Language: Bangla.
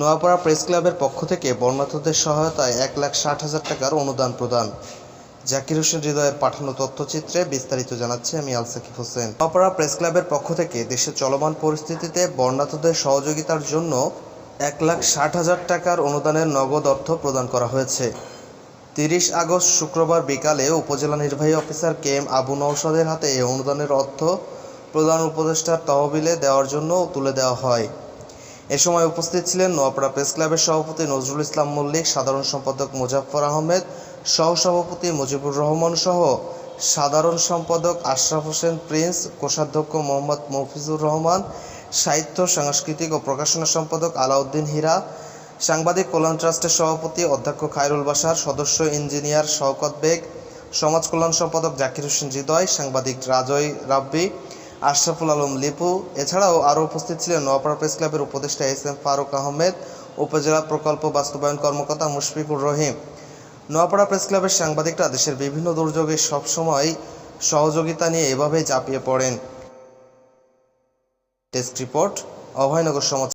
নোয়াপাড়া প্রেস ক্লাবের পক্ষ থেকে বর্ণাঢ্যদের সহায়তায় এক লাখ ষাট হাজার টাকার অনুদান প্রদান। জাকির হোসেন হৃদয়ের পাঠানো তথ্যচিত্রে বিস্তারিত জানাচ্ছি আমি আলসাকিব হোসেন। নোয়াপাড়া প্রেস ক্লাবের পক্ষ থেকে দেশের চলমান পরিস্থিতিতে বর্ণাঢ্যদের সহযোগিতার জন্য এক লাখ ষাট হাজার টাকার অনুদানের নগদ অর্থ প্রদান করা হয়েছে। তিরিশ আগস্ট শুক্রবার বিকালে উপজেলা নির্বাহী অফিসার কে এম আবু নওশাদের হাতে এই অনুদানের অর্থ প্রধান উপদেষ্টার তহবিলে দেওয়ার জন্য তুলে দেওয়া হয়। এ সময় উপস্থিত ছিলেন নোয়াপাড়া প্রেস ক্লাবের সভাপতি নজরুল ইসলাম মল্লিক, সাধারণ সম্পাদক মুজাফফর আহমেদ, সহসভাপতি মুজিবুর রহমান সহ সাধারণ সম্পাদক আশরাফ হোসেন, প্রিন্স, কোষাধ্যক্ষ মোহাম্মদ মফিজুর রহমান, সাহিত্য, সাংস্কৃতিক ও প্রকাশনা সম্পাদক আলাউদ্দিন হীরা, সাংবাদিক কল্যাণ ট্রাস্টের সভাপতি অধ্যক্ষ খায়রুল বাসার সদস্য ইঞ্জিনিয়ার শওকত বেগ, সমাজ কল্যাণ সম্পাদক জাকির হোসেন হৃদয় সাংবাদিক রাজয় রাব্বি আশরাফুল আলম, লিপু। এছাড়াও আরও উপস্থিত ছিলেন নোয়াপাড়া প্রেস ক্লাবের উপদেষ্টা এস এম ফারুক আহমেদ, উপজেলা প্রকল্প বাস্তবায়ন কর্মকর্তা মুশফিকুর রহিম। নোয়াপাড়া প্রেস ক্লাবের সাংবাদিকরা দেশের বিভিন্ন দুর্যোগে সবসময় সহযোগিতা নিয়ে এভাবেই ঝাঁপিয়ে পড়েন। ডেস্ক রিপোর্ট, অভয়নগর সমাজ